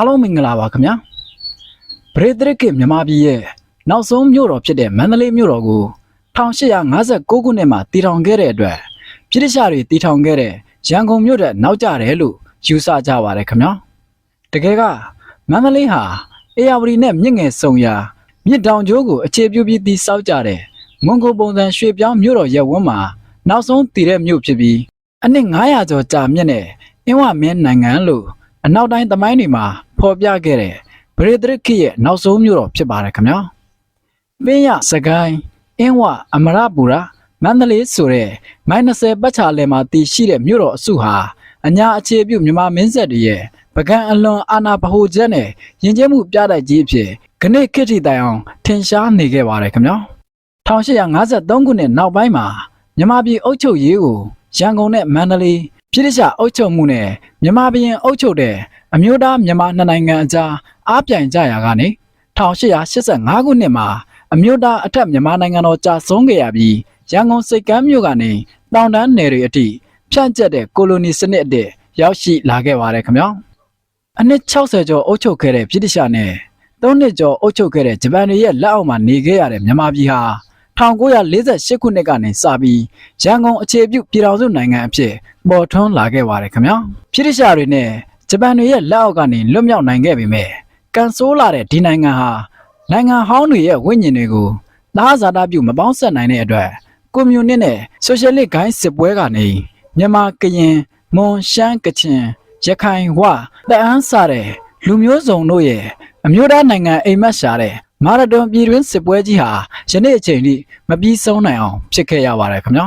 အားလုံးမင်္ဂလာပါခင်ဗျာပရိသရကိမြန်မာပြည်ရဲ့နောက်ဆုံးမြို့တော်ဖြစ်တဲ့မန္တလေးမြို့တော်ကို1859ခုနှစ်မှာတည်ထောင်ခဲ့တဲ့အတွက်ပြည်တခြားတွေတည်ထောင်ခဲ့တဲ့ရန်ကုန်မြို့တဲ့နောက်ကျတယ်လို့ယူဆကြပါတယ်ခင်ဗျာတကယ်ကမန္တလေးဟာအေယာဝတီနဲ့မြင့်ငယ်ဆုံရာမြစ်တောင်ကျိုးကိုအခြေပြုပြီးတည်ဆောက်ကြတဲ့မွန်ဂိုပုံစံရွှေပြောင်းမြို့တော်ရဲ့ဝန်းမှာနောက်ဆုံးတည်တဲ့မြို့ဖြစ်ပြီးအနှစ်900ကျော်ကြာမြင့်တဲ့အင်းဝမင်းနိုင်ငံလို့ အနောက်တိုင်းသမိုင်းတွေမှာဖော်ပြခဲ့တဲ့ဗရေဒရစ်ခိရဲ့နောက်ဆုံးမြို့တော်ဖြစ်ပါတယ်ခင်ဗျာ။ပင်းရစကိုင်းအင်းဝအမရပူရာမန္တလေးဆိုတဲ့မိုင်20ပတ်ချာလည်မှာတည်ရှိတဲ့မြို့တော်အစုဟာအညာအခြေပြုမြန်မာမင်းဆက်တွေရဲ့ပကံအလွန်အာနာဗဟိုချက်နဲ့ယဉ်ကျေးမှုပြတိုက်ကြီးအဖြစ်ခဏခေတ်ထိတိုင်အောင်ထင်ရှားနေခဲ့ပါတယ်ခင်ဗျာ။1853ခုနှစ်နောက်ပိုင်းမှာမြန်မာပြည်အုပ်ချုပ်ရေးကိုရန်ကုန်နဲ့မန္တလေး ပြည်ထောင်စုအုပ်ချုပ်မှုနဲ့မြန်မာပြည်အုပ်ချုပ်တဲ့အမျိုးသားမြန်မာနှစ်နိုင်ငံအကြားအားပြိုင်ကြရာကနေ1885ခုနှစ်မှာအမျိုးသားအထက်မြန်မာနိုင်ငံတော်ကြာဆုံးခဲ့ရပြီးရန်ကုန်စိတ်ကမ်းမြို့ကနေတောင်တန်းနယ်တွေအထိဖြန့်ကျက်တဲ့ကိုလိုနီစနစ်အတဲ့ရောက်ရှိလာခဲ့ပါတယ်ခင်ဗျာအနှစ်60ကျော်အုပ်ချုပ်ခဲ့တဲ့ပြည်ထောင်စုနဲ့၃နှစ်ကျော်အုပ်ချုပ်ခဲ့တဲ့ဂျပန်တွေရဲ့လက်အောက်မှာနေခဲ့ရတဲ့မြန်မာပြည်ဟာ 1948ခုနှစ်ကနေစပြီးရန်ကုန်အခြေပြုပြည်ထောင်စုနိုင်ငံအဖြစ်ပေါ်ထွန်းလာခဲ့ပါတယ်ခင်ဗျာပြည်ထောင်စုတွေနဲ့ဂျပန်တွေရဲ့လက်အောက်ကနေလွတ်မြောက်နိုင်ခဲ့ပေမဲ့ကန်ဆိုးလာတဲ့ဒီနိုင်ငံဟာနိုင်ငံဟောင်းတွေရဲ့ဝိညာဉ်တွေကိုသားဇာတာပြုမပေါင်းဆက်နိုင်တဲ့အတွက်ကွန်မြူနစ်နဲ့ဆိုရှယ်လစ်ဂိုင်းစစ်ပွဲကနေမြန်မာကရင်မွန်ရှမ်းကချင်ရခိုင်ဝတအန်းစတဲ့လူမျိုးစုံတို့ရဲ့အမျိုးသားနိုင်ငံအိမ်မက်ရှာတဲ့ မာရဒွန်ပြည်တွင်းစစ်ပွဲကြီးဟာယနေ့အချိန်ထိမပြီးဆုံးနိုင်အောင်ဖြစ်ခဲ့ရပါတယ်ခင်ဗျာ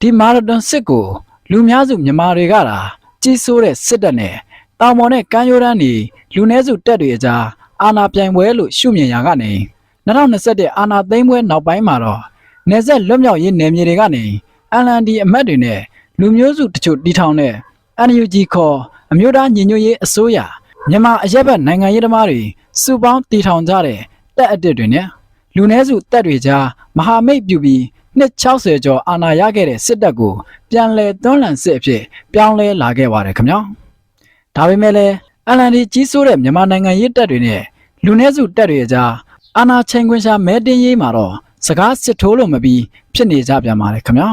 ဒီမာရဒွန်စစ်ကိုလူများစုမြန်မာတွေကလာကြီးစိုးတဲ့စစ်တပ်နဲ့တောင်ပေါ်နဲ့ကမ်းရိုးတန်းတွေလူနည်းစုတပ်တွေအကြားအာဏာပြိုင်ပွဲလို့ရှုမြင်ရာကနေ2021အာဏာသိမ်းပွဲနောက်ပိုင်းမှာတော့နေဆက်လွတ်မြောက်ရေးနယ်မြေတွေကနေ LND အမတ်တွေနဲ့လူမျိုးစုတချို့တီထောင်တဲ့ NUG ခေါ်အမျိုးသားညီညွတ်ရေးအစိုးရမြန်မာအရက်ဘက်နိုင်ငံရေးသမားတွေစုပေါင်းတီထောင်ကြတဲ့ တပ်အစ်စ်တွေနဲ့လူနည်းစုတပ်တွေကြားမဟာမိတ်ပြုပြီးနှစ်60ကျော်အာဏာရခဲ့တဲ့စစ်တပ်ကိုပြန်လည်သွန်းလှန်စစ်အဖြစ်ပြောင်းလဲလာခဲ့ပါတယ်ခင်ဗျာဒါပေမဲ့လည်း LND ကြီးစိုးတဲ့မြန်မာနိုင်ငံရေးတပ်တွေနဲ့လူနည်းစုတပ်တွေကြားအာဏာချိန်ခွင်ရှာမဲတင်းရေးမှာတော့စကားစစ်ထိုးလို့မပြီးဖြစ်နေကြပြန်ပါတယ်ခင်ဗျာ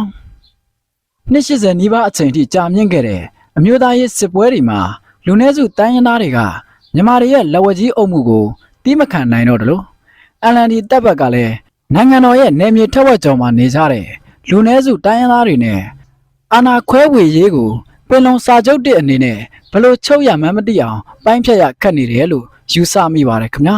နှစ်80နီးပါးအချိန်ထိကြာမြင့်ခဲ့တဲ့အမျိုးသားရေးစစ်ပွဲတွေမှာလူနည်းစုတိုင်းရင်းသားတွေကမြန်မာတွေရဲ့လက်ဝဲကြီးအုပ်မှုကိုတီးမခံနိုင်တော့တယ်လို့ LND တပ်ဘက်ကလည်းနိုင်ငံတော်ရဲ့နယ်မြေထက်ဝက်ကျော်မှာနေကြတဲ့လူနည်းစုတိုင်းရင်းသားတွေနဲ့အာဏာခွဲဝေရေးကိုပင်လုံစာချုပ်တဲ့အနေနဲ့ဘလို့ချုပ်ရမှန်းမသိအောင်ပိုင်းဖြတ်ရခက်နေတယ်လို့ယူဆမိပါတယ်ခင်ဗျာ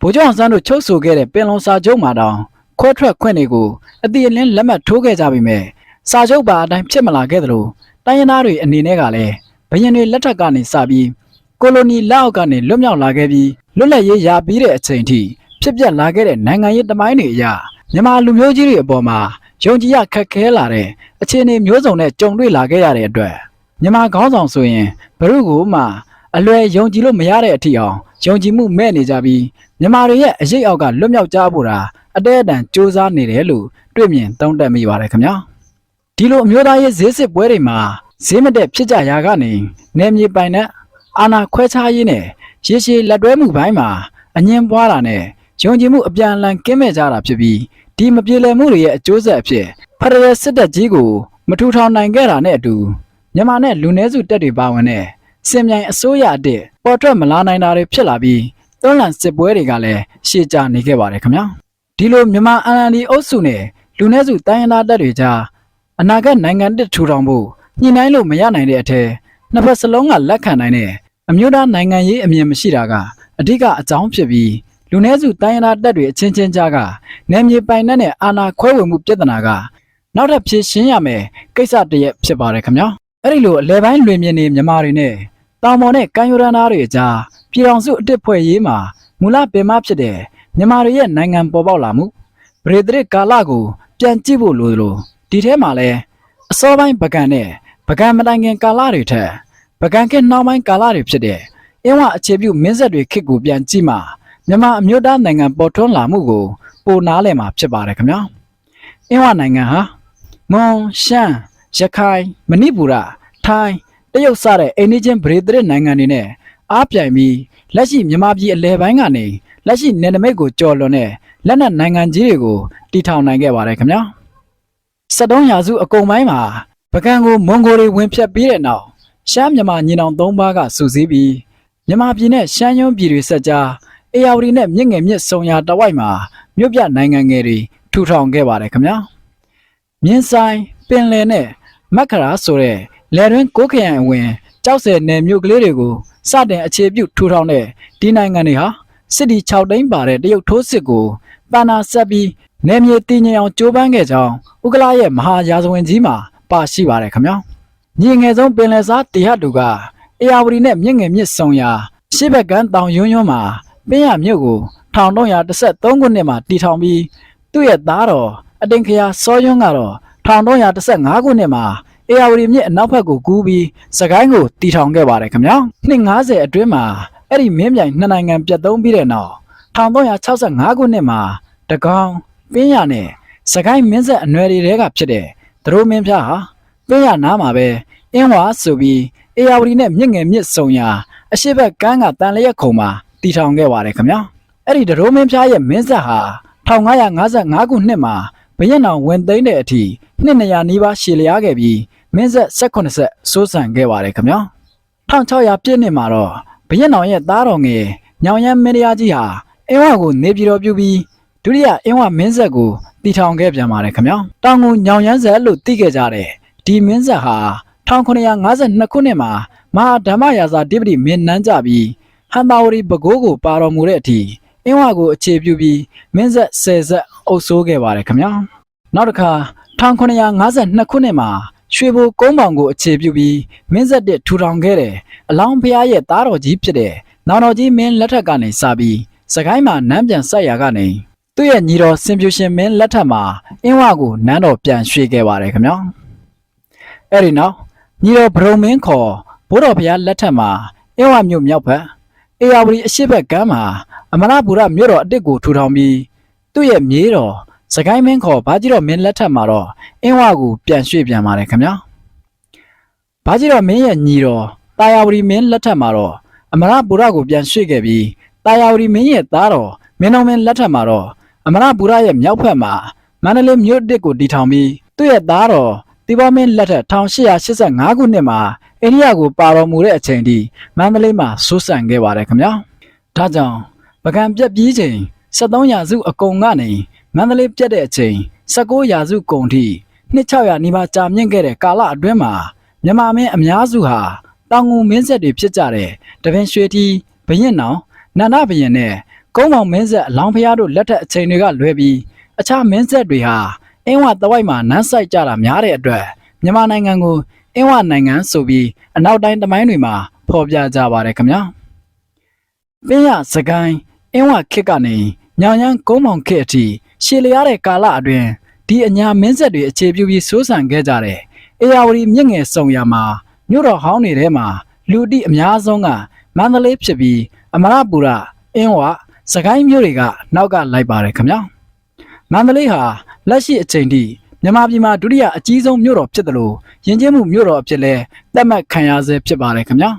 ဗိုလ်ချုပ်အောင်ဆန်းတို့ချုပ်ဆိုခဲ့တဲ့ပင်လုံစာချုပ်မှာတောင်ခွဲထွက်ခွင့်တွေကိုအတိအလင်းလက်မှတ်ထိုးခဲ့ကြပြီမဲ့စာချုပ်ပါအတိုင်းဖြစ်မလာခဲ့သလိုတိုင်းရင်းသားတွေအနေနဲ့ကလည်းဘရင်တွေလက်ထက်ကနေစပြီးကိုလိုနီလက်အောက်ကနေလွတ်မြောက်လာခဲ့ပြီးလွတ်လပ်ရေးရပြီးတဲ့အချိန်ထိ ဖြစ်ပျက်လာခဲ့တဲ့နိုင်ငံရေးတမိုင်းတွေအရမြန်မာလူမျိုးကြီးတွေအပေါ်မှာယုံကြည်ရခက်ခဲလာတဲ့အခြေအနေမျိုးစုံနဲ့ကြုံတွေ့လာခဲ့ရတဲ့အတွက်မြန်မာခေါင်းဆောင်ဆိုရင်ဘရုကိုမှအလွယ်ယုံကြည်လို့မရတဲ့အထီအောင်ယုံကြည်မှုမဲ့နေကြပြီးမြန်မာတွေရဲ့အရေးအောက်ကလွတ်မြောက်ကြဖို့တာအတဲအတန်စ조사နေတယ်လို့တွေ့မြင်သုံးသပ်မိပါတယ်ခင်ဗျာဒီလိုအမျိုးသားရေးဈေးစစ်ပွဲတွေမှာဈေးမတက်ဖြစ်ကြရာကနေနယ်မြေပိုင်တဲ့အာဏာခွဲခြားရေးနဲ့ရေရှည်လက်တွဲမှုပိုင်းမှာအငင်းပွားတာနဲ့ ယုံကြည်မှုအပြန်အလှန်ကင်းမဲ့ကြတာဖြစ်ပြီးဒီမပြေလည်မှုတွေရဲ့အကျိုးဆက်အဖြစ်ဖရရယ်စစ်တပ်ကြီးကိုမထူထောင်နိုင်ခဲ့တာနဲ့အတူမြန်မာနဲ့လူနည်းစုတပ်တွေပါဝင်တဲ့စင်မြိုင်အစိုးရအတဲ့ပေါ်ထွက်မလာနိုင်တာတွေဖြစ်လာပြီးတွန်းလှန်စစ်ပွဲတွေကလည်းရှေ့ကျနေခဲ့ပါတယ်ခင်ဗျာဒီလိုမြန်မာ NLD အုပ်စုနဲ့လူနည်းစုတိုင်းရင်းသားတပ်တွေကြားအနာဂတ်နိုင်ငံတစ်ထူထောင်ဖို့ညှိနှိုင်းလို့မရနိုင်တဲ့အထက်နှစ်ဖက်စလုံးကလက်ခံနိုင်တဲ့အမျိုးသားနိုင်ငံရေးအမြင်မရှိတာကအဓိကအကြောင်းဖြစ်ပြီး လူနည်းစုတိုင်းရင်းသားတပ်တွေအချင်းချင်းကြားကနယ်မြေပိုင်နဲ့အာဏာခွဲဝေမှုပြဿနာကနောက်ထပ်ဖြေရှင်းရမယ်ကိစ္စတစ်ရက်ဖြစ်ပါတယ်ခင်ဗျာအဲ့ဒီလိုအလဲပိုင်းလွင်မြင်နေမြန်မာတွေနဲ့တောင်ပေါ်နဲ့ကမ်းရိုးတန်းသားတွေအကြားပြည်တော်စုအစ်စ်ဖွဲ့ရေးမှာမူလပင်မဖြစ်တဲ့မြန်မာတွေရဲ့နိုင်ငံပေါ်ပေါက်လာမှုဗရေဒရစ်ကာလကိုပြန်ကြည့်ဖို့လိုသလိုဒီထဲမှာလဲအစောပိုင်းပကံနဲ့ပကံမတိုင်ခင်ကာလတွေထက်ပကံခေတ်နောက်ပိုင်းကာလတွေဖြစ်တဲ့အင်းဝအခြေပြုမင်းဆက်တွေခေတ်ကိုပြန်ကြည့်မှ မြန်မာအမျိုးသားနိုင်ငံပေါ်ထွန်းလာမှုကိုပိုနားလည်မှာဖြစ်ပါတယ်ခင်ဗျာအင်းဝနိုင်ငံဟာမွန်ရှမ်းရခိုင်မဏိပူရထိုင်းတရုတ်စတဲ့အိန္ဒိချင်းဗြေဒရစ်နိုင်ငံတွေနဲ့အားပြိုင်ပြီးလက်ရှိမြန်မာပြည်အလဲပိုင်းကနေလက်ရှိနယ်နိမိတ်ကိုကျော်လွန်တဲ့လက်နက်နိုင်ငံကြီးတွေကိုတီထောင်နိုင်ခဲ့ပါတယ်ခင်ဗျာ73ရာစုအကုန်ပိုင်းမှာပကံကိုမွန်ဂိုတွေဝင်ဖြတ်ပြီးတဲ့နောက်ရှမ်းမြန်မာညီနောင်၃ပါးကစုစည်းပြီးမြန်မာပြည်နဲ့ရှမ်းရုံးပြည်တွေဆက်ကြား အေယာဝတီနဲ့မြင့်ငယ်မြင့်ဆုံရာတဝိုက်မှာမြို့ပြနိုင်ငံငယ်တွေထူထောင်ခဲ့ပါတယ်ခင်ဗျာမြင်းဆိုင်ပင်လယ်နဲ့မက္ခရာဆိုတဲ့လယ်တွင်းကိုးခရိုင်အဝင်ကြောက်စဲနယ်မြို့ကလေးတွေကိုစတင်အခြေပြုထူထောင်တဲ့ဒီနိုင်ငံတွေဟာစစ်တီ6တိန်းပါတဲ့တရုတ်ထိုးစစ်ကိုပန်နာဆက်ပြီးနယ်မြေတည်ငြိမ်အောင်ကြိုးပမ်းခဲ့ကြောင်းဥက္ကလာရဲ့မဟာရာဇဝင်ကြီးမှာပါရှိပါတယ်ခင်ဗျာညီငယ်ဆုံးပင်လယ်စားတရတူကအေယာဝတီနဲ့မြင့်ငယ်မြင့်ဆုံရာရှေ့ဘက်ကန်းတောင်ယွန်းယွန်းမှာ ပင်းရမြို့ကို1313ခုနှစ်မှာတည်ထောင်ပြီးသူ့ရဲ့သားတော်အတင်ခရာစောယွန်းကတော့1315ခုနှစ်မှာအေယာဝတီမြစ်အနောက်ဘက်ကိုကူးပြီးစကိုင်းကိုတီထောင်ခဲ့ပါတယ်ခင်ဗျာနှစ်90အတွင်းမှာအဲ့ဒီမင်းပြိုင်နှစ်နိုင်ငံပြတ်သုံးပြီးတဲ့နောက်1365ခုနှစ်မှာတကောင်ပင်းရနဲ့စကိုင်းမင်းဆက်အနွယ်တွေကဖြစ်တဲ့သရိုးမင်းဖျားဟာပင်းရနားမှာပဲအင်းဝါဆိုပြီးအေယာဝတီနဲ့မြင့်ငယ်မြစ်ဆုံရာအရှိဘက်ကန်းကတန်လျက်ခုံမှာ တီထောင်ခဲ့ပါတယ်ခင်ဗျာအဲ့ဒီဒရိုးမင်းဖျားရဲ့မင်းဆက်ဟာ1555ခုနှစ်မှာဘရင်တော်ဝင်သိမ်းတဲ့အထိနှစ်200နီးပါးရှည်လျားခဲ့ပြီးမင်းဆက်18ဆက်စိုးစံခဲ့ပါတယ်ခင်ဗျာ1600ပြည့်နှစ်မှာတော့ဘရင်တော်ရဲ့သားတော်ငယ်ညောင်ရမ်းမင်းတရားကြီးဟာအင်းဝကိုနေပြည်တော်ပြုပြီးဒုတိယအင်းဝမင်းဆက်ကိုတီထောင်ခဲ့ပြန်ပါတယ်ခင်ဗျာတောင်ကိုညောင်ရမ်းဆက်လို့သိခဲ့ကြတဲ့ဒီမင်းဆက်ဟာ1952ခုနှစ်မှာမဟာဓမ္မရာဇာတိပတိမင်းနန်းကြပြီး ဟန်တာဝရီဘကိုးကိုပါတော်မူတဲ့အထိအင်းဝကိုအခြေပြုပြီးမင်းဆက်ဆယ်ဆက်အုပ်စိုးခဲ့ပါတယ်ခင်ဗျာနောက်တစ်ခါ1952ခုနှစ်မှာရွှေဘိုကုန်းပေါင်ကိုအခြေပြုပြီးမင်းဆက်တစ်ထူထောင်ခဲ့တဲ့အလောင်းဖျားရဲ့သားတော်ကြီးဖြစ်တဲ့နောင်တော်ကြီးမင်းလက်ထက်ကနေစပြီးစကိုင်းမှာနန်းပြန်ဆက်ရာကနေသူ့ရဲ့ညီတော်စင်ပြူရှင်မင်းလက်ထက်မှာအင်းဝကိုနန်းတော်ပြန်ရွှေ့ခဲ့ပါတယ်ခင်ဗျာအဲ့ဒီနောက်ညီတော်ဗရုံမင်းခေါ်ဘိုးတော်ဘုရားလက်ထက်မှာအင်းဝမြို့မြောက်ဘက် အေယာဝတီအရှိတ်ဘက်ကမ်းမှာအမရပူရမြို့တော်အစ်စ်ကိုထူထောင်ပြီးသူ့ရဲ့မြေးတော်စကိုင်းမင်းခေါ်ဘာကြီးတော်မင်းလက်ထက်မှာတော့အင်းဝကိုပြန်ရွှေ့ပြန်ပါတယ်ခင်ဗျာဘာကြီးတော်မင်းရဲ့ညီတော်တာယာဝတီမင်းလက်ထက်မှာတော့အမရပူရကိုပြန်ရွှေ့ခဲ့ပြီးတာယာဝတီမင်းရဲ့သားတော်မင်းတော်မင်းလက်ထက်မှာတော့အမရပူရရဲ့မြောက်ဘက်မှာမန္တလေးမြို့တစ်ကိုတည်ထောင်ပြီးသူ့ရဲ့သားတော် တီဘောမင်းလက်ထက်1885ခုနှစ်မှာအိန္ဒိယကိုပါတော်မူတဲ့အချိန်ထိမန္တလေးမှာစိုးစံခဲ့ပါတယ်ခင်ဗျာဒါကြောင့်ပကံပြက်ပြီးချိန်73ရာစုအကုန်ကနေမန္တလေးပြက်တဲ့အချိန်19ရာစုကုန်ထိနှစ်600နီးပါးကြာမြင့်ခဲ့တဲ့ကာလအတွင်းမှာမြန်မာမင်းအများစုဟာတောင်ငူမင်းဆက်တွေဖြစ်ကြတဲ့တပင်ရွှေတီဘရင်နောင်နန္ဒဘရင်နဲ့ကုန်းမောင်မင်းဆက်အလောင်းဖျားတို့လက်ထက်အချိန်တွေကလွဲပြီးအခြားမင်းဆက်တွေဟာ အင်းဝတဝိုက်မှာနန်းဆိုင်ကြတာများတဲ့အတွက်မြန်မာနိုင်ငံကိုအင်းဝနိုင်ငံဆိုပြီးအနောက်တိုင်းတမိုင်းတွေမှာဖော်ပြကြပါတယ်ခင်ဗျာပင်းရစကိုင်းအင်းဝခစ်ကနေညောင်ရမ်းကုန်းမောင်ခစ်အထိရှည်လျားတဲ့ကာလအတွင်းဒီအညာမင်းဆက်တွေအခြေပြုပြီးစိုးစံခဲ့ကြတဲ့အေယာဝတီမြင့်ငယ်စုံရမှာမြို့တော်ဟောင်းတွေထဲမှာလူတိအများဆုံးကမန္တလေးဖြစ်ပြီးအမရပူရအင်းဝစကိုင်းမြို့တွေကနောက်ကလိုက်ပါတယ်ခင်ဗျာမန္တလေးဟာ လက်ရှိအချိန်ထိမြန်မာပြည်မှာဒုတိယအကြီးဆုံးမြို့တော်ဖြစ်တယ်လို့ယဉ်ကျေးမှုမြို့တော်အဖြစ်လဲသတ်မှတ်ခံရဆဲဖြစ်ပါတယ်ခင်ဗျာ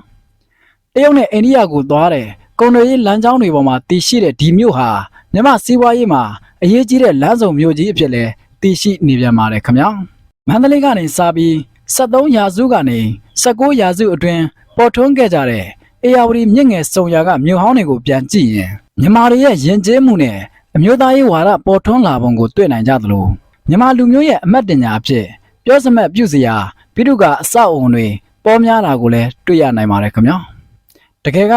တရုတ်နဲ့အိန္ဒိယကိုသွားတဲ့ကုန်သွယ်ရေးလမ်းကြောင်းတွေပေါ်မှာတည်ရှိတဲ့ဒီမြို့ဟာမြန်မာစီးပွားရေးမှာအရေးကြီးတဲ့လမ်းစုံမြို့ကြီးအဖြစ်လဲတည်ရှိနေပြန်ပါတယ်ခင်ဗျာမန္တလေးကနေစပြီး73ရာစုကနေ19ရာစုအတွင်းပေါ်ထွန်းခဲ့ကြတဲ့အေယာဝတီမြင့်ငယ်စုံရာကမြို့ဟောင်းတွေကိုပြန်ကြည့်ရင်မြန်မာတွေရဲ့ယဉ်ကျေးမှုနဲ့ အမျိုးသားရေးဝါဒပေါ်ထွန်းလာပုံကိုတွေ့နိုင်ကြသလိုမြန်မာလူမျိုးရဲ့အမတ်တင်ညာအဖြစ်ပြောစမတ်ပြုစရာပိဋကအဆောက်အုံတွေပေါ်များတာကိုလည်းတွေ့ရနိုင်ပါတယ်ခင်ဗျာတကယ်က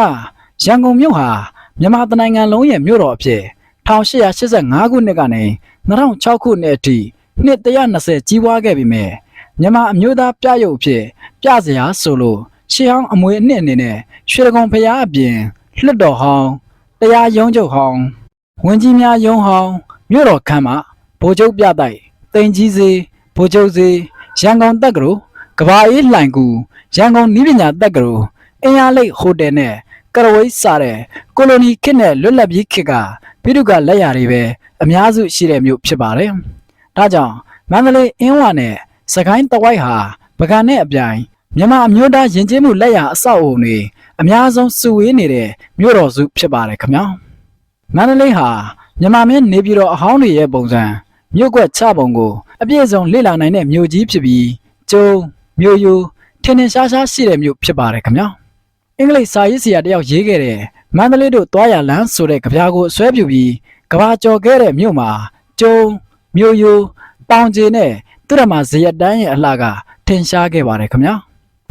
ရန်ကုန်မြို့ဟာမြန်မာတနိုင်ငံလုံးရဲ့မြို့တော်အဖြစ်1885ခုနှစ်ကနေ2006ခုနှစ်အထိနှစ်120ကြီးပွားခဲ့ပြီမဲ့မြန်မာအမျိုးသားပြရုပ်အဖြစ်ပြစရာဆိုလို့ရှေးဟောင်းအမွေအနှစ်အနေနဲ့ရွှေဒဂုံဖျားအပြင်လွတ်တော်ဟောင်းတရားရုံးချုပ်ဟောင်း ဝင်ကြီးများရုံးဟောင်းမြို့တော်ခမ်းမဗိုလ်ချုပ်ပြတိုက်တိန်ကြီးစေးဗိုလ်ချုပ်စေးရန်ကုန်တက္ကသိုလ်ကဘာအေးလှိုင်ကူရန်ကုန်နီးပညာတက္ကသိုလ်အင်အားလိတ်ဟိုတယ်နဲ့ကရဝိတ်စားတဲ့ကိုလိုနီခေတ်နဲ့လွတ်လပ်ပြီးခေတ်ကပြည်သူကလက်ရာတွေပဲအများစုရှိတဲ့မြို့ဖြစ်ပါတယ်။ဒါကြောင့်မန္တလေးအင်းဝနဲ့စကိုင်းတဝိုက်ဟာပကံနဲ့အပြိုင်မြန်မာအမျိုးသားယဉ်ကျေးမှုလက်ရာအဆောက်အုံတွေအများဆုံးစုဝေးနေတဲ့မြို့တော်စုဖြစ်ပါတယ်ခင်ဗျာ မန္တလေးဟာမြန်မာမင်းနေပြည်တော်အဟောင်းတွေရဲ့ပုံစံမြို့ကွက်ချပုံကိုအပြည့်အစုံလေ့လာနိုင်တဲ့မြို့ကြီးဖြစ်ပြီးကျုံမြို့ယူထင်ထင်ရှားရှားရှိတဲ့မြို့ဖြစ်ပါတယ်ခင်ဗျာအင်္ဂလိပ်စာရေးဆရာတယောက်ရေးခဲ့တဲ့မန္တလေးတို့သွားရလမ်းဆိုတဲ့ကြပြာကိုအစွဲပြုပြီးကဘာကျော်ခဲ့တဲ့မြို့မှာကျုံမြို့ယူပေါင်ကျင်နဲ့သူရမဇယက်တန်းရဲ့အလှကထင်ရှားခဲ့ပါတယ်ခင်ဗျာ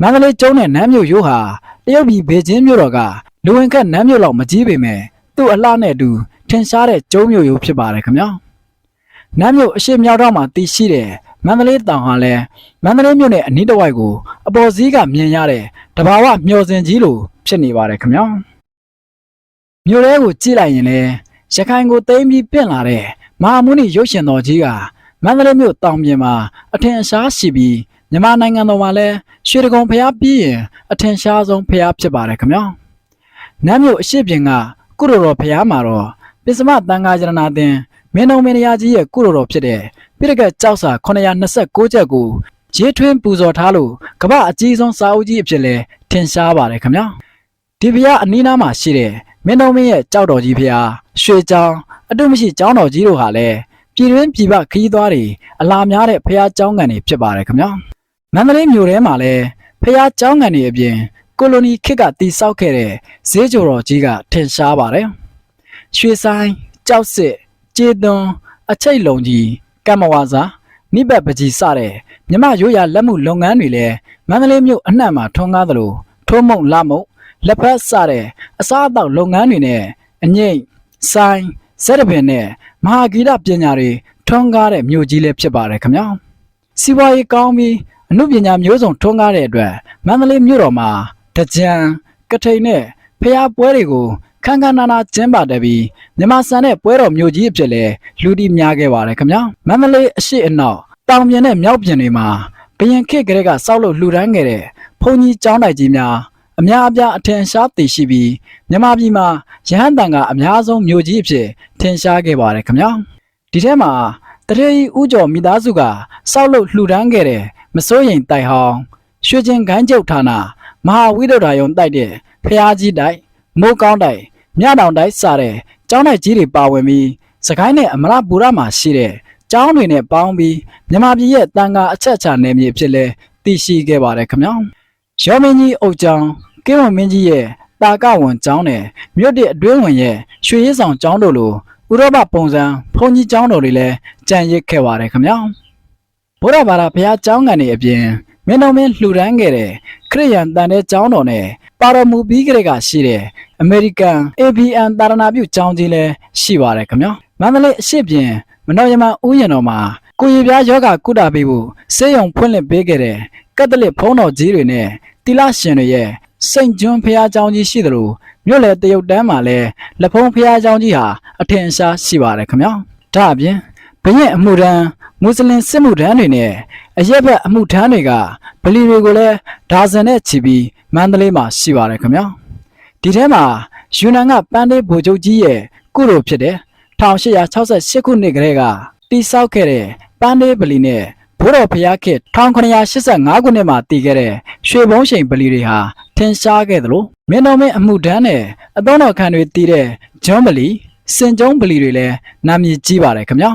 မန္တလေးကျုံးနဲ့နမ်းမြို့ရိုးဟာတရုတ်ပြည်ဘေကျင်းမြို့တော်ကလူဝင်ခတ်နမ်းမြို့လောက်မကြီးပေမဲ့ သူ့အလှနဲ့အတူထင်ရှားတဲ့ကျုံးမြို့ရိုးဖြစ်ပါတယ်ခင်ဗျာနမ်းမြို့အရှိမြောက်တော့မှာတည်ရှိတဲ့မန္တလေးတောင်ဟာလည်းမန္တလေးမြို့နဲ့အနီးတစ်ဝိုက်ကိုအပေါ်စီးကမြင်ရတဲ့တဘာဝမျောစင်ကြီးလိုဖြစ်နေပါတယ်ခင်ဗျာမြို့ထဲကိုကြည့်လိုက်ရင်လည်းရခိုင်ကိုသိမ်းပြီးပြင့်လာတဲ့မဟာမုနိရုပ်ရှင်တော်ကြီးကမန္တလေးမြို့တောင်ပြင်မှာအထင်အရှားရှိပြီးမြန်မာနိုင်ငံတော်မှာလည်းရွှေတကုံဖျားပြီးရင်အထင်ရှားဆုံးဖျားဖြစ်ပါတယ်ခင်ဗျာ။နမ်းမြို့အရှိပြင်က ကုရတော်ဖျားမှာတော့ပစ္စမတန်ခါရဏသင်မင်းတော်မင်းရကြီးရဲ့ကုရတော်ဖြစ်တဲ့ပြိတကက်ကြောက်စာ926ချက်ကိုရေးထွင်းပူဇော်ထားလို့ကမ္ဘာအကြီးဆုံးစာအုပ်ကြီးအဖြစ်လဲထင်ရှားပါတယ်ခင်ဗျာဒီဖျားအနီးနားမှာရှိတဲ့မင်းတော်မင်းရဲ့ကြောက်တော်ကြီးဖျားရွှေချောင်းအတုမရှိကျောင်းတော်ကြီးတို့ဟာလည်းပြည်တွင်းပြည်ပခရီးသွားတွေအလာများတဲ့ဖျားကျောင်းကန်တွေဖြစ်ပါတယ်ခင်ဗျာမန္တလေးမြို့ထဲမှာလည်းဖျားကျောင်းကန်တွေအပြင် ကိုလိုနီခေတ်ကတည်ဆောက်ခဲ့တဲ့ဈေးကြော်တော်ကြီးကထင်ရှားပါတယ်။ရွှေဆိုင်ကြောက်စစ်ကျေသွန်းအချိတ်လုံးကြီးကမ္မဝါစာနိဗ္ဗတ်ပကြီးစတဲ့မြမရိုးရာလက်မှုလုပ်ငန်းတွေလည်းမန္တလေးမြို့အနှံ့မှာထွန်းကားသလိုထုံးမုံလမုံလက်ဖက်စတဲ့အစားအသောက်လုပ်ငန်းတွေနဲ့အငိမ့်ဆိုင်ဇက်တပင်နဲ့မဟာဂီတပညာတွေထွန်းကားတဲ့မြို့ကြီးလည်းဖြစ်ပါတယ်ခင်ဗျာ။စီးပွားရေးကောင်းပြီးအမှုပညာမျိုးစုံထွန်းကားတဲ့အတွက်မန္တလေးမြို့တော်မှာ တကြံကထိန်နဲ့ဖျားပွဲတွေကိုခန်းခန်းနာနာကျင်းပတဲ့ပြီးမြန်မာစံတဲ့ပွဲတော်မျိုးကြီးအဖြစ်လဲလူတီများခဲ့ပါတယ်ခင်ဗျာမန္တလေးအရှိအနောက်တောင်ပြင်နဲ့မြောက်ပြင်တွေမှာဘရင်ခေတ်ကလေးကစောက်လို့လှူဒန်းခဲ့တဲ့ဘုံကြီးကျောင်းတိုက်ကြီးများအများအပြားအထင်ရှားသိရှိပြီးမြန်မာပြည်မှာရဟန်းတန်ကအများဆုံးမျိုးကြီးအဖြစ်ထင်ရှားခဲ့ပါတယ်ခင်ဗျာဒီထဲမှာတရေကြီးဥကျော်မိသားစုကစောက်လို့လှူဒန်းခဲ့တဲ့မစိုးရင်တိုက်ဟောင်းရွှေချင်းခိုင်းကျုပ်ဌာန မဟာဝိဒုဒ္ဓယုံတိုက်တဲ့ဖျားကြီးတိုက်မိုးကောင်းတိုက်မြတောင်တိုက်စတဲ့ကျောင်းတိုက်ကြီးတွေပါဝင်ပြီးစကိုင်းနဲ့အမရပူရမှာရှိတဲ့ကျောင်းတွေနဲ့ပေါင်းပြီးမြန်မာပြည်ရဲ့တန်ခါအချက်အချာနယ်မြေဖြစ်လဲတည်ရှိခဲ့ပါတယ်ခင်ဗျာရောမင်းကြီးအုတ်ကျောင်းကင်းဝမင်းကြီးရဲ့တာကဝန်ကျောင်းနဲ့မြို့တစ်အတွင်းဝင်ရဲ့ရွှေရည်ဆောင်ကျောင်းတို့လိုဥရောပပုံစံဘုံကြီးကျောင်းတော်တွေလည်းကြံရစ်ခဲ့ပါတယ်ခင်ဗျာဗုဒ္ဓဘာသာဘုရားကျောင်းကန်တွေအပြင် မင်းတော်မင်းလှူဒန်းခဲ့တဲ့ခရစ်ယာန်တန်တဲ့ကျောင်းတော်နဲ့ပါတော်မူပြီးကြတဲ့ကရှိတဲ့အမေရိကန် ABN တာရနာပြုကျောင်းကြီးလည်းရှိပါတယ်ခင်ဗျာမန္တလေးအရှိပြင်မနော်ရမဥယျာဉ်တော်မှာကိုရီပြားယောဂကုတာပေးဖို့ဆေးရုံဖွင့်လှစ်ပေးခဲ့တဲ့ကက်သလစ်ဘုန်းတော်ကြီးတွေနဲ့တိလရှင်တွေရဲ့စိန့်ကျွန်းဖះကျောင်းကြီးရှိသလိုမြို့လေတရုတ်တန်းမှာလည်းလက်ဖုံးဖះကျောင်းကြီးဟာအထင်အရှားရှိပါတယ်ခင်ဗျာဒါအပြင် ဘရင်အမှုရန်မွတ်စလင်စစ်မှုထမ်းတွေနဲ့အရက်ဘက်အမှုထမ်းတွေကဗလီတွေကိုလည်းဒါဇင်နဲ့ချီပြီးမန္တလေးမှာရှိပါတယ်ခင်ဗျာဒီထဲမှာယူနန်ကပန်းလေးဗိုလ်ချုပ်ကြီးရဲ့ကုလိုဖြစ်တဲ့1868ခုနှစ်ကလေးကတိဆောက်ခဲ့တဲ့ပန်းလေးဗလီနဲ့ဘိုးတော်ဖျားခေတ်1985ခုနှစ်မှာတည်ခဲ့တဲ့ရွှေဘုံးချိန်ဗလီတွေဟာထင်ရှားခဲ့သလိုမင်းတော်မင်းအမှုထမ်းနဲ့အသောတော်ခံတွေတည်တဲ့ဂျွန်ဗလီစင်ကျုံဗလီတွေလည်းနာမည်ကြီးပါတယ်ခင်ဗျာ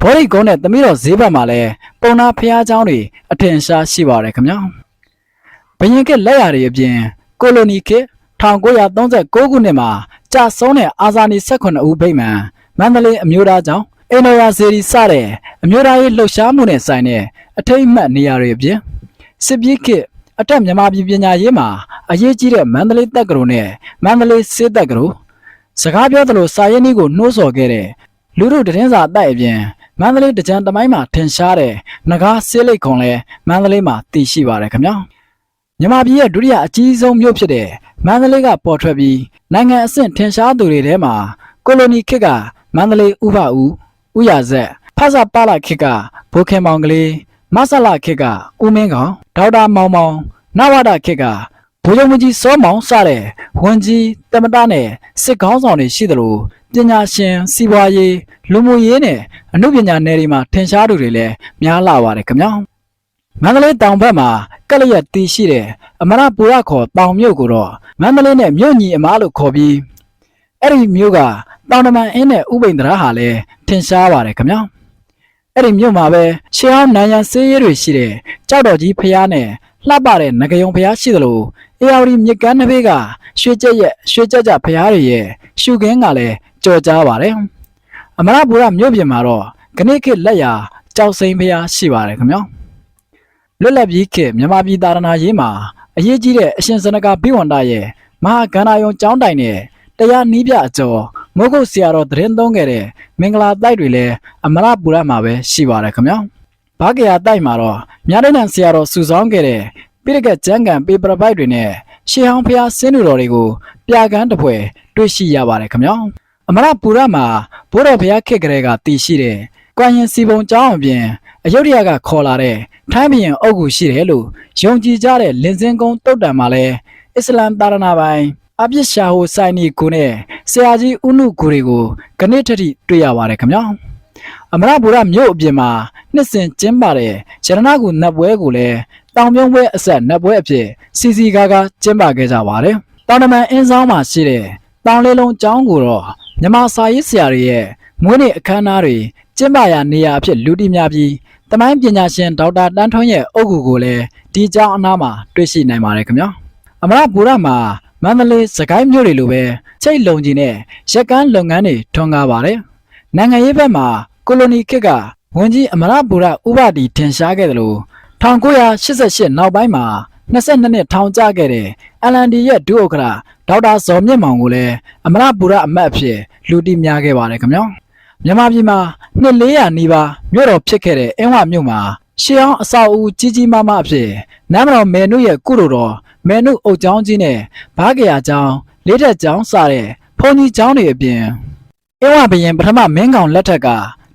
ဘော်ရီကုန်းနဲ့သမီးတော်ဈေးဘက်မှာလည်းပုံနာဖျားเจ้าတွေအထင်ရှားရှိပါတယ်ခင်ဗျာဘယင်ကလက်ရတွေအပြင်ကိုလိုနီခေတ်1939ခုနှစ်မှာကြာဆုံးတဲ့အာဇာနည်18ဦးဗိမာန်မန္တလေးအမျိုးသားကျောင်းအင်ဒိုယာစေရီစတဲ့အမျိုးသားရေးလှုပ်ရှားမှုနဲ့ဆိုင်တဲ့အထိတ်အမှတ်နေရာတွေအပြင်စစ်ပြေးခေတ်အတက်မြန်မာပြည်ပညာရေးမှာအရေးကြီးတဲ့မန္တလေးတက္ကသိုလ်နဲ့မန္တလေးစစ်တက္ကသိုလ်စကားပြောသလိုစာရေးနည်းကိုနှိုးဆော်ခဲ့တဲ့ လူတို့တင်းစာအတိုက်အပြင် မန္တလေးတကြံတမိုင်းမှာထင်ရှားတဲ့ငကားဆေးလိတ်ခွန်လဲမန္တလေးမှာတည်ရှိပါတယ်ခင်ဗျာမြန်မာပြည်ရဲ့ဒုတိယအကြီးဆုံးမြို့ဖြစ်တဲ့မန္တလေးကပေါ်ထွက်ပြီးနိုင်ငံအဆင့်ထင်ရှားသူတွေထဲမှာကိုလိုနီခေတ်ကမန္တလေးဥပဦးဥရဇက်ဖဆပါလာခေတ်ကဘိုးခင်မောင်ကလေးမဆလာခေတ်ကဦးမင်းကောင်ဒေါက်တာမောင်မောင်နဝဒခေတ်က ဘိုးချုပ်မကြီးစောမောင်စတဲ့ဝန်ကြီးတမတနဲ့စစ်ကောင်းဆောင်တွေရှိသလိုပညာရှင်စီးပွားရေးလူမှုရေးနဲ့အမှုပညာနယ်တွေမှာထင်ရှားသူတွေလည်းများလာပါတယ်ခင်ဗျာမန္တလေးတောင်ဘက်မှာကက်လျက်တည်ရှိတဲ့အမရပူရခေါ်တောင်မြို့ကိုတော့မန္တလေးနဲ့မြို့ညီအမားလို့ခေါ်ပြီးအဲ့ဒီမြို့ကတောင်တမန်အင်းနဲ့ဥပိန်တရာဟာလည်းထင်ရှားပါတယ်ခင်ဗျာအဲ့ဒီမြို့မှာပဲရှေးအောင်နန်းရန်စေးရဲတွေရှိတဲ့ကြောက်တော်ကြီးဖျားနဲ့ လှပတဲ့ငကယုံဖျားရှိသလိုအေယာဝတီမြစ်ကမ်းတစ်ဘေးကရွှေကြက်ရဲ့ရွှေကြက်ကြဖျားတွေရဲ့ရှုခင်းကလည်းကြော်ကြားပါတယ်အမရပူရမြို့ပြင်မှာတော့ခဏခေတ်လက်ရာကြောက်စိန်ဖျားရှိပါတယ်ခင်ဗျာလွတ်လပ်ပြီးခေတ်မြန်မာပြည်သာသနာရေးမှာအရေးကြီးတဲ့အရှင်စနကဘိဝန္ဒရဲ့မဟာကန္နာယုံကျောင်းတိုင်နဲ့တရားနီးပြအကျော်မုဂုတ်ဆရာတော်သတင်းသုံးခဲ့တဲ့မင်္ဂလာတိုက်တွေလည်းအမရပူရမှာပဲရှိပါတယ်ခင်ဗျာ ဘာကရာတိုက်မှာတော့မြတ်တနန်ဆရာတော်စုဆောင်းခဲ့တဲ့ပိရကကျမ်းဂန်ပေပရပိုက်တွေနဲ့ရှေးဟောင်းဖျားစင်းလူတော်တွေကိုပြကန်းတစ်ဖွဲတွေ့ရှိရပါတယ်ခင်ဗျာအမရပူရမှာဘိုးတော်ဘုရားခေတ်ကလေးကတည်ရှိတဲ့ကွမ်ရင်စီပုံကျောင်းအပြင်အယုဒ္ဓယကခေါ်လာတဲ့ထိုင်းဘုရင်အုပ်ကူရှိတယ်လို့ယုံကြည်ကြတဲ့လင်စင်ကုန်းတုတ်တံမှာလဲအစ္စလမ်သာရဏပိုင်အပြစ်ရှာဟိုဆိုင်နီကိုနဲ့ဆရာကြီးဥနုကိုတွေကိုခဏထတိတွေ့ရပါတယ်ခင်ဗျာ အမရပူရမြို့အပြင်မှာနှစ်စဉ်ကျင်းပတဲ့ရတနာကူနတ်ပွဲကိုလည်းတောင်ပြုံးပွဲအဆက်နတ်ပွဲအဖြစ်စီစီကားကားကျင်းပခဲ့ကြပါတယ်တောင်တမန်အင်းဆောင်မှာရှိတဲ့တောင်လေးလုံးကျောင်းကိုတော့မြမစာရေးဆရာတွေရဲ့မွေးနေ့အခမ်းအနားတွေကျင်းပရာနေရာအဖြစ်လူတီများပြီးတမိုင်းပညာရှင်ဒေါက်တာတန်းထွန်းရဲ့အုပ်ကူကိုလည်းဒီကျောင်းအနားမှာတွေ့ရှိနိုင်ပါတယ်ခင်ဗျာအမရပူရမှာမန္တလေးစကိုင်းမြို့တွေလိုပဲချိတ်လုံကြီးနဲ့ရက်ကန်းလုပ်ငန်းတွေထွန်းကားပါတယ် နိုင်ငံရေးဘက်မှာကိုလိုနီခေတ်ကဝန်ကြီးအမရပူရဥပဒေထင်ရှားခဲ့တယ်လို့1988နောက်ပိုင်းမှာ22နှစ်ထောင်ကျခဲ့တဲ့ LND ရဲ့ဒုဥက္ကဋ္ဌဒေါက်တာဇော်မြင့်မောင်ကိုလည်းအမရပူရအမတ်အဖြစ်လူတီများခဲ့ပါတယ်ခင်ဗျာမြန်မာပြည်မှာနှစ်400နီးပါးမြို့တော်ဖြစ်ခဲ့တဲ့အင်းဝမြို့မှာရှေးအောင်အဆောက်အဦကြီးကြီးမားမားအဖြစ်နမ်းမတော်မယ်နုရဲ့ကုလိုတော်မယ်နုအုတ်ကျောင်းကြီးနဲ့ဘားကရာကျောင်းလေးထက်ကျောင်းစတဲ့ဘုံကြီးကျောင်းတွေအပြင် အင်းဝဘရင်ပထမမင်းကောင်လက်ထက်က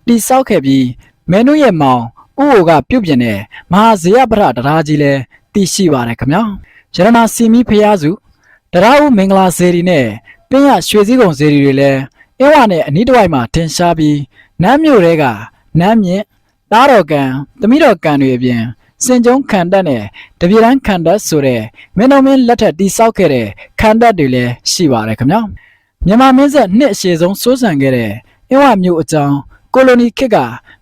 တိဆောက်ခဲ့ပြီးမယ်နုရဲ့မောင်ဥအိုကပြုတ်ပြင်တဲ့မဟာဇေယပရတရားကြီးလဲတည်ရှိပါတယ်ခင်ဗျာရတနာစီမီဖျားစုတရားဦးမင်္ဂလာစေရီနဲ့ပင်းရရွှေစည်းကုံစေရီတွေလည်းအင်းဝနဲ့အနီးတစ်ဝိုက်မှာထင်ရှားပြီးနမ်းမြို့တွေကနမ်းမြင့်တားတော်ကံသမီးတော်ကံတွေအပြင်စင်ကြုံခံတက်နဲ့တပြေတန်းခံတက်ဆိုတဲ့မင်းတော်မင်းလက်ထက်တိဆောက်ခဲ့တဲ့ခံတက်တွေလည်းရှိပါတယ်ခင်ဗျာ မြန်မာမင်းဆက်နှစ်အရှည်ဆုံးစိုးစံခဲ့တဲ့အင်းဝမြို့အကြောင်းကိုလိုနီခေတ်က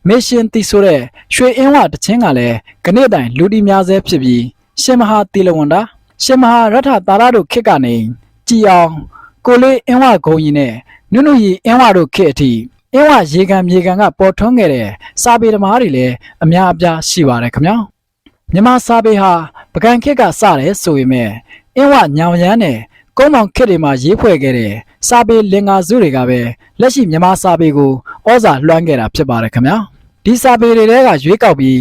မစ်ရှင်တီဆိုတဲ့ရွှေအင်းဝတချင်းကလည်းခဏတိုင်လူတီများဆဲဖြစ်ပြီးရှင်မဟာတီလဝန္တာရှင်မဟာရထတာရတို့ခေတ်ကနေကြည်အောင်ကိုလေးအင်းဝဂုံကြီးနဲ့နုနုရီအင်းဝတို့ခေတ်အထိအင်းဝရေကန်မြေကန်ကပေါ်ထွန်းခဲ့တဲ့စာပေဓမ္မတွေလည်းအများအပြားရှိပါတယ်ခင်ဗျာမြန်မာစာပေဟာပကံခေတ်ကစတယ်ဆိုပေမဲ့အင်းဝညောင်ရမ်းနဲ့ကုန်းမောင်ခေတ်တွေမှာရေးဖွဲ့ခဲ့တဲ့ စာပေလင်္ကာစုတွေကပဲလက်ရှိမြန်မာစာပေကိုဩဇာလွှမ်းခဲ့တာဖြစ်ပါတယ်ခင်ဗျာဒီစာပေတွေထဲကရွေးကောက်ပြီး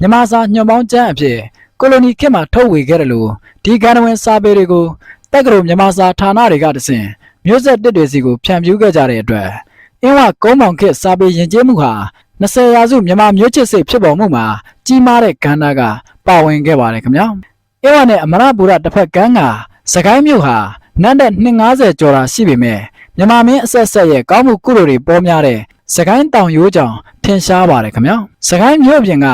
မြန်မာစာညွှန်ပေါင်းကျမ်းအဖြစ်ကိုလိုနီခေတ်မှာထုတ်ဝေခဲ့တယ်လို့ဒီကဏ္ဍဝင်စာပေတွေကိုတက္ကသိုလ်မြန်မာစာဌာနတွေကတဆင့်မျိုးဆက်တစ်တွေစီကိုဖြန့်ဖြူးခဲ့ကြတဲ့အတွက်အင်းဝကုန်းမောင်ခေတ်စာပေယဉ်ကျေးမှုဟာ20ရာစုမြန်မာမျိုးချစ်စိတ်ဖြစ်ပေါ်မှုမှာကြီးမားတဲ့ကဏ္ဍကပါဝင်ခဲ့ပါတယ်ခင်ဗျာအင်းဝနဲ့အမရပူရတစ်ဖက်ကန်းကစကိုင်းမြို့ဟာ နန်းတဲ့250ကျော်တာရှိပေမဲ့မြန်မာမင်းအဆက်ဆက်ရဲ့ကောင်းမှုကုသိုလ်တွေပေါ်များတဲ့စကိုင်းတောင်ရိုးကြောင်ထင်ရှားပါတယ်ခင်ဗျာစကိုင်းမြို့ပြင်က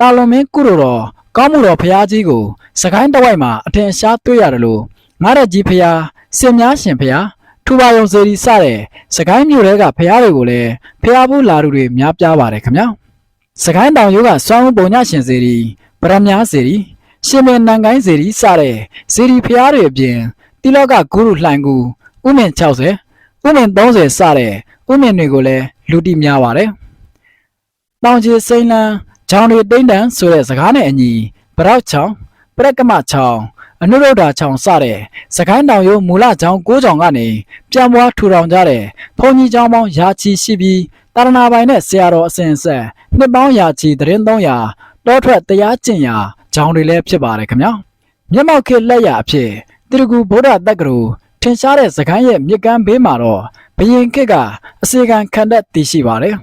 တာလွန်မင်းကုသိုလ်တော်ကောင်းမှုတော်ဖရာကြီးကိုစကိုင်းတစ်ဝိုက်မှာအထင်ရှားတွေ့ရတယ်လို့ငါတဲ့ကြီးဖရာစင်များရှင်ဖရာထူပါယုံစေရီစတဲ့စကိုင်းမြို့တွေကဖရာတွေကိုလည်းဖရာဘူးလာလူတွေများပြားပါတယ်ခင်ဗျာစကိုင်းတောင်ရိုးကစွမ်းဦးပုံညရှင်စေရီပရမများစေရီရှင်မင်းနန်ကိုင်းစေရီစတဲ့စေရီဖရာတွေအပြင် တိလောကဂုရုလှိုင်ကူဥမင်60ဥမင်30စတဲ့ဥမင်တွေကိုလည်းလူတီများပါတယ်။တောင်ကြီးစိမ့်လန်းဂျောင်တွေတိမ့်တန်းဆိုတဲ့စကားနဲ့အညီဗရောက်ချောင်းပရက်ကမချောင်းအနုရုဒ္ဓချောင်းစတဲ့စကိုင်းတောင်ရိုးမူလချောင်း၉ချောင်းကနေပြန်ပွားထူထောင်ကြတဲ့ဘုံကြီးချောင်းပေါင်းရာချီရှိပြီးတာရနာပိုင်နဲ့ဆရာတော်အစဉ်ဆက်နှစ်ပေါင်းရာချီတရင်300တောထွက်တရားကျင့်ရာချောင်းတွေလည်းဖြစ်ပါတယ်ခင်ဗျာမျက်မှောက်ခေတ်လက်ရအဖြစ် တိရကူဗုဒ္ဓတက္ကသိုလ်ထင်ရှားတဲ့စကိုင်းရဲ့မြစ်ကမ်းဘေးမှာတော့ဘယင်ခေတ်ကအစီကံခံတတ်တည်ရှိပါတယ်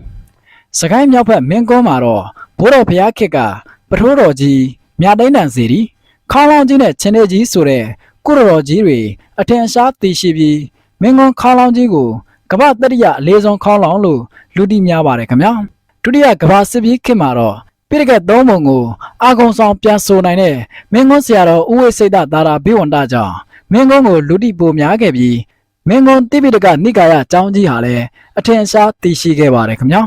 စကိုင်းမြောက်ဘက်မင်းကုန်းမှာတော့ဘိုးတော်ဘုရားခေတ်ကပထိုးတော်ကြီးမြတိန်တန်စီရီခေါင်းလောင်းကြီးနဲ့ချင်းနေကြီးဆိုတဲ့ကုရတော်ကြီးတွေအထင်ရှားသိရှိပြီးမင်းကွန်းခေါင်းလောင်းကြီးကိုကမ္ဘာတတိယအလေးဆုံးခေါင်းလောင်းလို့လူသိများပါတယ်ခင်ဗျာဒုတိယကမ္ဘာစစ်ပြီးခေတ်မှာတော့ ပိရကတ်သုံးပုံကိုအာကုံဆောင်ပြန်ဆိုနိုင်တဲ့မင်းကွန်းဆရာတော်ဦးဝိစိတ်သာသာဘိဝန္တကြောင့်မင်းကွန်းကိုလူတိပိုများခဲ့ပြီးမင်းကွန်းတိပိတကနိကာယအကြောင်းကြီးဟာလည်းအထင်ရှားသိရှိခဲ့ပါတယ်ခင်ဗျာ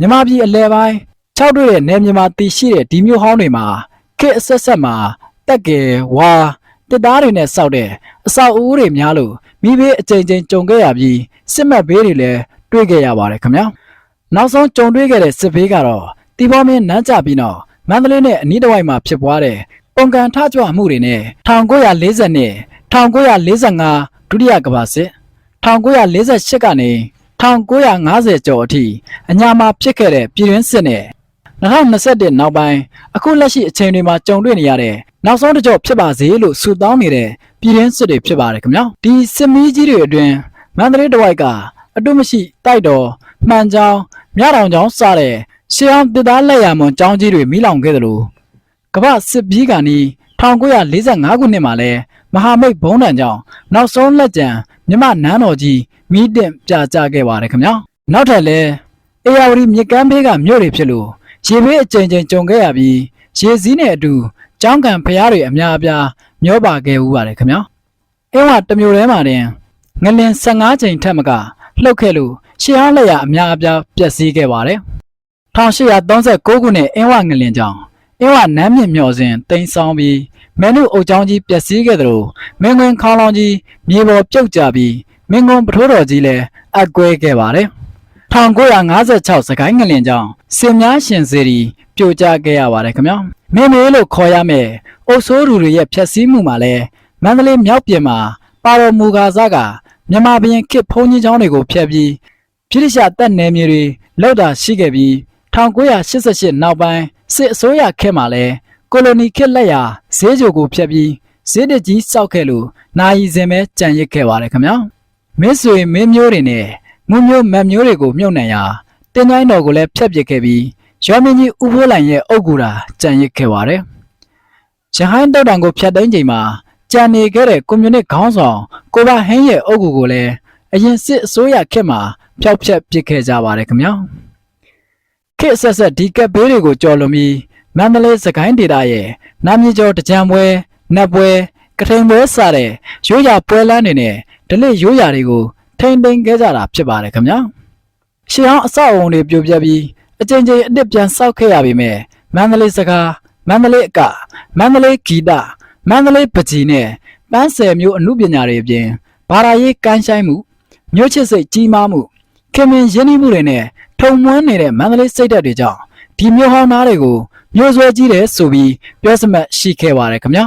မြမပြည်အလဲပိုင်း၆တွေ့တဲ့နယ်မြေမှာတည်ရှိတဲ့ဒီမျိုးဟောင်းတွေမှာခေတ်အဆက်ဆက်မှာတက်ကယ်ဝါတစ်သားတွေနဲ့စောက်တဲ့အဆောက်အဦတွေများလို့မိဘေးအကြိမ်ကြိမ်ကြုံခဲ့ရပြီးစစ်မှတ်ဘေးတွေလည်းတွေ့ခဲ့ရပါတယ်ခင်ဗျာနောက်ဆုံးကြုံတွေ့ခဲ့တဲ့စစ်ဘေးကတော့ တီဘောမင်းနန်းကြပြီးတော့မန္တလေးနဲ့အနီးတစ်ဝိုက်မှာဖြစ်ပွားတဲ့ပုံကန်ထကြွမှုတွေနဲ့1940နဲ့1945ဒုတိယကမ္ဘာစစ်1948ကနေ1950ကျော်အထိအညာမှာဖြစ်ခဲ့တဲ့ပြည်တွင်းစစ်နဲ့2021နောက်ပိုင်းအခုလက်ရှိအချိန်တွေမှာကြုံတွေ့နေရတဲ့နောက်ဆုံးတစ်ကြော့ဖြစ်ပါစေလို့ဆုတောင်းနေတဲ့ပြည်တွင်းစစ်တွေဖြစ်ပါတယ်ခင်ဗျာဒီစစ်မီးကြီးတွေအတွင်းမန္တလေးတစ်ဝိုက်ကအတုမရှိတိုက်တော်မှန်ချောင်းမြတောင်ချောင်းစတဲ့ ရှေးအောင်တစ်သားလက်ရမွန်ចောင်းကြီးတွေမိလောင်ခဲ့တယ်လို့ကမ္ဘာစစ်ပြီးကနီ1945ခုနှစ်မှာလဲမဟာမိတ်ဘုံတန်ကြောင့်နောက်ဆုံးလက်ကျန်မြမနန်းတော်ကြီးမိတင်ပြကြခဲ့ပါတယ်ခင်ဗျာနောက်ထပ်လဲအေယာဝတီမြစ်ကမ်းဘေးကမြို့တွေဖြစ်လို့ရေဘေးအကြိမ်ကြိမ်ကြုံခဲ့ရပြီးရေစည်းနဲ့အတူကျောင်းကန်ဖျားတွေအများအပြားမျောပါခဲ့ဦးပါတယ်ခင်ဗျာအင်းဝတစ်မျိုးထဲမှာတင်ငလင်15ချိန်ထက်မကလှုပ်ခဲ့လို့ရှေးဟောင်းလက်ရအများအပြားပျက်စီးခဲ့ပါတယ် 1839ခုနှစ်အင်းဝငလင်ကြောင့်အင်းဝနမ်းမြင့်မျော်စဉ်တိမ်ဆောင်ပြီးမင်းတို့အုပ်ချောင်းကြီးပျက်စီးခဲ့သလိုမင်းကွင်းခေါင်းလောင်းကြီးမြေပေါ်ပြုတ်ကျပြီးမင်းကွန်းပထိုးတော်ကြီးလည်းအကွဲခဲ့ပါတယ်1956စကိုင်းငလင်ကြောင့်စင်များရှင်စေရီပြိုကျခဲ့ရပါတယ်ခင်ဗျာမင်းမေးလို့ခေါ်ရမယ်အုပ်ဆိုးလူတွေရဲ့ဖြက်စီးမှုမှာလဲမန္တလေးမြောက်ပြင်မှာပါတော်မူကားစားကမြန်မာပြည်ခေတ်ဖုန်ကြီးချောင်းတွေကိုဖျက်ပြီးပြိတ္တရှတက်နယ်မြေတွေလောက်တာရှိခဲ့ပြီး 1988နောက်ပိုင်းစစ်အစိုးရခေတ်မှာလဲကိုလိုနီခေတ်လက်ရာဈေးကြိုကိုဖျက်ပြီးဈေးတကြီးစောက်ခဲ့လို့နိုင်စင်ပဲကြံရစ်ခဲ့ပါတယ်ခင်ဗျာမင်းဆွေမင်းမျိုးတွေနဲ့ငုံမျိုးမတ်မျိုးတွေကိုမြုပ်နှံရာတင်းတိုင်းတော်ကိုလည်းဖျက်ပစ်ခဲ့ပြီးရောမင်းကြီးဥဖိုးလိုင်ရဲ့အုတ်ကူတာကြံရစ်ခဲ့ပါတယ်ရဟန်းတောက်တံကိုဖျက်သိမ်းချိန်မှာကြံနေခဲ့တဲ့ကွန်မြူနစ်ခေါင်းဆောင်ကိုဘဟင်းရဲ့အုတ်ကူကိုလည်းအရင်စစ်အစိုးရခေတ်မှာဖျောက်ဖျက်ပစ်ခဲ့ကြပါတယ်ခင်ဗျာ ခေတ်ဆက်ဆက်ဒီကပ်ဘေးတွေကိုကြော်လွန်ပြီးမန္တလေးစကိုင်းဒေသရဲ့နာမည်ကျော်တကြံပွဲနတ်ပွဲကထိန်ပွဲစတဲ့ရိုးရာပွဲလမ်းတွေနဲ့ဒလစ်ရိုးရာတွေကိုထိမ့်သိမ်းခဲ့ကြတာဖြစ်ပါတယ်ခင်ဗျာရှေးဟောင်းအဆောက်အုံတွေပြိုပြက်ပြီးအကြိမ်ကြိမ်အစ်ပြန်ဆောက်ခဲ့ရပေမဲ့မန္တလေးစကားမန္တလေးအကမန္တလေးဂီတမန္တလေးပကြီးနဲ့ပန်းဆယ်မျိုးအမှုပညာတွေအပြင်ဘာသာရေးကမ်းဆိုင်မှုမြို့ချစ်စိတ်ကြီးမားမှု ခင်မင်ရင်းနှီးမှုတွေနဲ့ထုံမွမ်းနေတဲ့မန္တလေးစိတ်ဓာတ်တွေကြောင့်ဒီမျိုးဟောင်းသားတွေကိုမျိုးဆွဲကြီးတယ်ဆိုပြီးပြောစမှတ်ရှိခဲ့ပါတယ်ခင်ဗျာ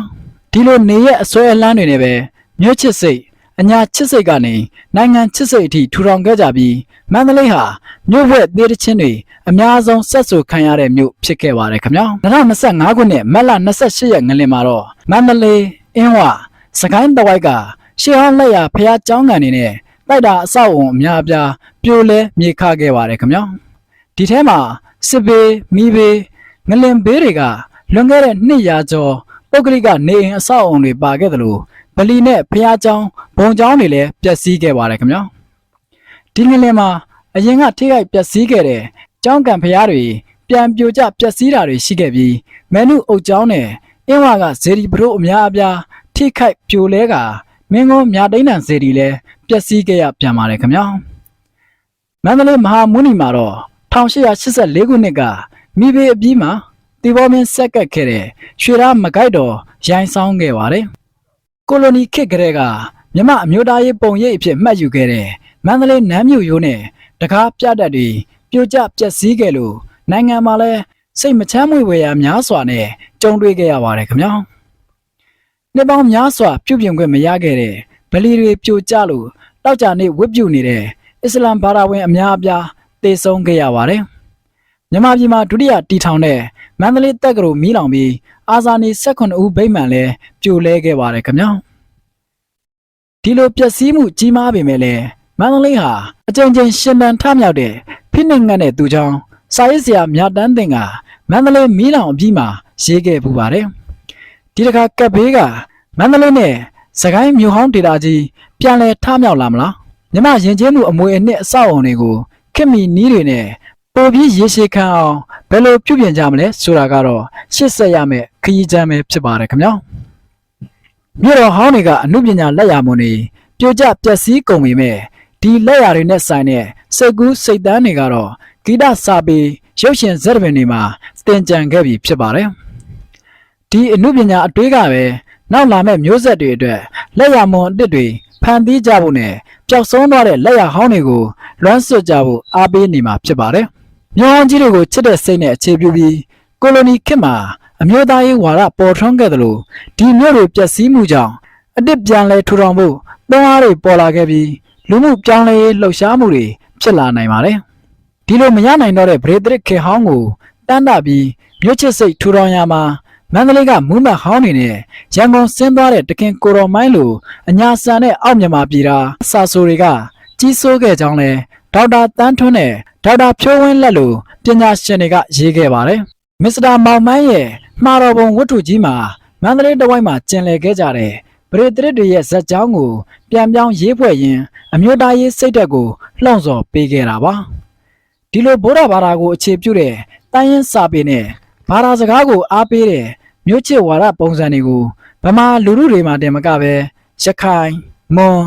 ဒီလိုနေရဲ့အစွဲအလန်းတွေနဲ့ပဲမြို့ချစ်စိတ်အညာချစ်စိတ်ကနေနိုင်ငံချစ်စိတ်အထိထူထောင်ခဲ့ကြပြီးမန္တလေးဟာမြို့ဘက်သေးတချင်းတွေအများဆုံးဆက်ဆူခံရတဲ့မြို့ဖြစ်ခဲ့ပါတယ်ခင်ဗျာ2025ခုနှစ်မတ်လ28ရက်ငလင်မှာတော့မန္တလေးအင်းဝစကိုင်းတဝိုက်ကရှေးဟောင်းလက်ရဖျားကျောင်းကန်နေနဲ့ တိုက်တာအဆောက်အုံအများအပြားပြိုလဲမြေခခဲ့ပါတယ်ခင်ဗျာဒီထဲမှာစစ်ဘေးမိဘေးငလင်ဘေးတွေကလွန်ခဲ့တဲ့နှစ်ရာကျော်ပုဂ္ဂလိကနေအိမ်အဆောက်အုံတွေပါခဲ့တယ်လို့ဗလီနဲ့ဖျားကျောင်းဘုံကျောင်းတွေလည်းပျက်စီးခဲ့ပါတယ်ခင်ဗျာဒီငလင်မှာအရင်ကထိခိုက်ပျက်စီးခဲ့တဲ့ကျောင်းကန်ဖျားတွေပြန်ပြိုကျပျက်စီးတာတွေရှိခဲ့ပြီးမန်နုအုပ်ကျောင်းနဲ့အင်းဝါကဇေဒီပရိုအများအပြားထိခိုက်ပြိုလဲကမင်းကုန်းမြတိန်တန်ဇေဒီလည်း ပျက်စီးခဲ့ရပြန်ပါတယ်ခင်ဗျာမန္တလေးမဟာမုနီမှာတော့1884ခုနှစ်ကမိဘေအပြီးမှာတီဘောမင်းဆက်ကပ်ခဲ့တဲ့ရွှေသားမကိုက်တော်ရိုင်းဆောင်ခဲ့ပါတယ်ကိုလိုနီခေတ်ကလေးကမြမအမျိုးသားရေးပုံရိပ်အဖြစ်မှတ်ယူခဲ့တဲ့မန္တလေးနန်းမြို့ရိုးနဲ့တကားပြတတ်တွေပြိုကျပျက်စီးခဲ့လို့နိုင်ငံမှာလဲစိတ်မချမ်းမွေဝေရာများစွာနဲ့ကြုံတွေ့ခဲ့ရပါတယ်ခင်ဗျာနှစ်ပေါင်းများစွာပြုပြင်ခွင့်မရခဲ့တဲ့ ဗလီတွေပြိုကျလို့တောက်ကြနေဝတ်ပြုနေတဲ့အစ္စလမ်ဘာသာဝင်အများအပြားသေဆုံးခဲ့ရပါတယ်မြန်မာပြည်မှာဒုတိယတီထောင်တဲ့မန္တလေးတက္ကသိုလ်မီးလောင်ပြီးအာဇာနည်18ဦးဗိမာန်လဲပြိုလဲခဲ့ပါတယ်ခင်ဗျာဒီလိုပျက်စီးမှုကြီးမားပေမဲ့လည်းမန္တလေးဟာအကြိမ်ကြိမ်ရှင်တန်ထမြောက်တဲ့ဖိနှိပ်ငတ်တဲ့သူကြောင့်စာရေးဆရာမြတ်တန်းတင်ကမန္တလေးမီးလောင်အပြီးမှာရေးခဲ့ပူပါတယ်ဒီတစ်ခါကပ်ဘေးကမန္တလေးနဲ့ စကိုင်းမြို့ဟောင်းဒေတာကြီးပြန်လဲထမြောက်လာမလားမြမရင်ချင်းမှုအမွေအနှစ်အဆောက်အုံတွေကိုခင်မီနီးတွေနဲ့ပိုပြီးရေရှည်ခံအောင်ဘယ်လိုပြုပြင်ကြမလဲဆိုတာကတော့ရှစ်ဆက်ရမယ်ခရီးချမ်းပဲဖြစ်ပါတယ်ခင်ဗျာမြို့တော်ဟောင်းတွေကအမှုပညာလက်ရာမွန်တွေပြိုကျပျက်စီးကုန်ပြီမဲ့ဒီလက်ရာတွေနဲ့ဆိုင်တဲ့စိတ်ကူးစိတ်တန်းတွေကတော့ဂီတစာပေရုပ်ရှင်ဇာတ်ပင်တွေမှာတင်ကြံခဲ့ပြီဖြစ်ပါတယ်ဒီအမှုပညာအတွေးကပဲ နောက်လာမဲ့မျိုးဆက်တွေအတွက်လက်ရာမွန်အစ်စ်တွေဖန်တီးကြဖို့နဲ့ပျောက်ဆုံးသွားတဲ့လက်ရာဟောင်းတွေကိုလွမ်းဆွတ်ကြဖို့အားပေးနေမှာဖြစ်ပါတယ်မြောင်းကြီးတွေကိုချစ်တဲ့စိတ်နဲ့အခြေပြုပြီးကိုလိုနီခေတ်မှာအမျိုးသားရေးဝါဒပေါ်ထွန်းခဲ့တယ်လို့ဒီမျိုးတွေပျက်စီးမှုကြောင့်အတစ်ပြန်လဲထူထောင်ဖို့တွန်းအားတွေပေါ်လာခဲ့ပြီးလူမှုပြောင်းလဲရေးလှုပ်ရှားမှုတွေဖြစ်လာနိုင်ပါတယ်ဒီလိုမရနိုင်တော့တဲ့ဗရေဒရစ်ခေဟောင်းကိုတန်းတာပြီးမြို့ချစ်စိတ်ထူထောင်ရမှာ မန္တလေးကမူးမတ်ဟောင်းနေနဲ့ရန်ကုန်ဆင်းသွားတဲ့တခင်ကိုတော်မိုင်းလိုအညာဆန်တဲ့အောက်မြန်မာပြည်သားစာဆိုတွေကကြီးစိုးခဲ့ကြောင်းလဲဒေါက်တာတန်းထွန်းနဲ့ဒေါက်တာဖြိုးဝင်းလက်လိုပညာရှင်တွေကရေးခဲ့ပါတယ်မစ္စတာမောင်မိုင်းရဲ့မှားတော်ပုံဝတ္ထုကြီးမှာမန္တလေးတစ်ဝိုက်မှာကျင်လည်ခဲ့ကြတဲ့ပရိသတ်တွေရဲ့ဇက်ကြောင်းကိုပြန်ပြောင်းရေးဖွဲ့ရင်းအမျိုးသားရေးစိတ်ဓာတ်ကိုလှုံ့ဆော်ပေးခဲ့တာပါဒီလိုဗုဒ္ဓဘာသာကိုအခြေပြုတဲ့တိုင်းရင်းစာပေနဲ့ ဘာသာစကားကိုအားပေးတဲ့မြို့ချစ်ဝါဒပုံစံတွေကိုဗမာလူထုတွေမှာတင်မကပဲရခိုင်မွန်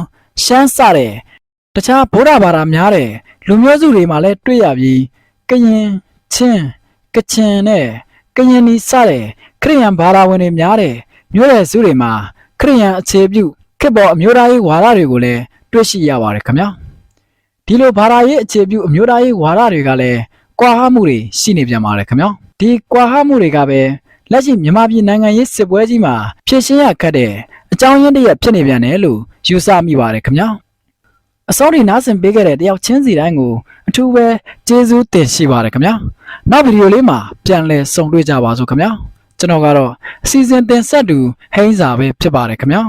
ရှမ်းစတဲ့တခြားဗုဒ္ဓဘာသာများတဲ့လူမျိုးစုတွေမှာလည်းတွေ့ရပြီးကရင်ချင်းကချင်နဲ့ကရင်နီစတဲ့ခရိယန်ဘာသာဝင်တွေများတဲ့မြို့ရဲ့စုတွေမှာခရိယန်အခြေပြုခေတ်ပေါ်အမျိုးသားရေးဝါဒတွေကိုလည်းတွေ့ရှိရပါတယ်ခင်ဗျာဒီလိုဘာသာရေးအခြေပြုအမျိုးသားရေးဝါဒတွေကလည်းကွာဟမှုတွေရှိနေပြန်ပါတယ်ခင်ဗျာ ဒီကွာဟမှုတွေကပဲလက်ရှိမြန်မာပြည်နိုင်ငံရေးစစ်ပွဲကြီးမှာဖြစ်ရှင်းရခက်တဲ့အကြောင်းရင်းတစ်ရပ်ဖြစ်နေပြန်တယ်လို့ယူဆမိပါတယ်ခင်ဗျာအစောတွေနားဆင်ပေးခဲ့တဲ့တယောက်ချင်းစီတိုင်းကိုအထူးပဲကျေးဇူးတင်ရှိပါတယ်ခင်ဗျာနောက်ဗီဒီယိုလေးမှာပြန်လည်ဆုံတွေ့ကြပါစို့ခင်ဗျာကျွန်တော်ကတော့အစီအစဉ်တင်ဆက်သူဟိန်းစာပဲဖြစ်ပါတယ်ခင်ဗျာ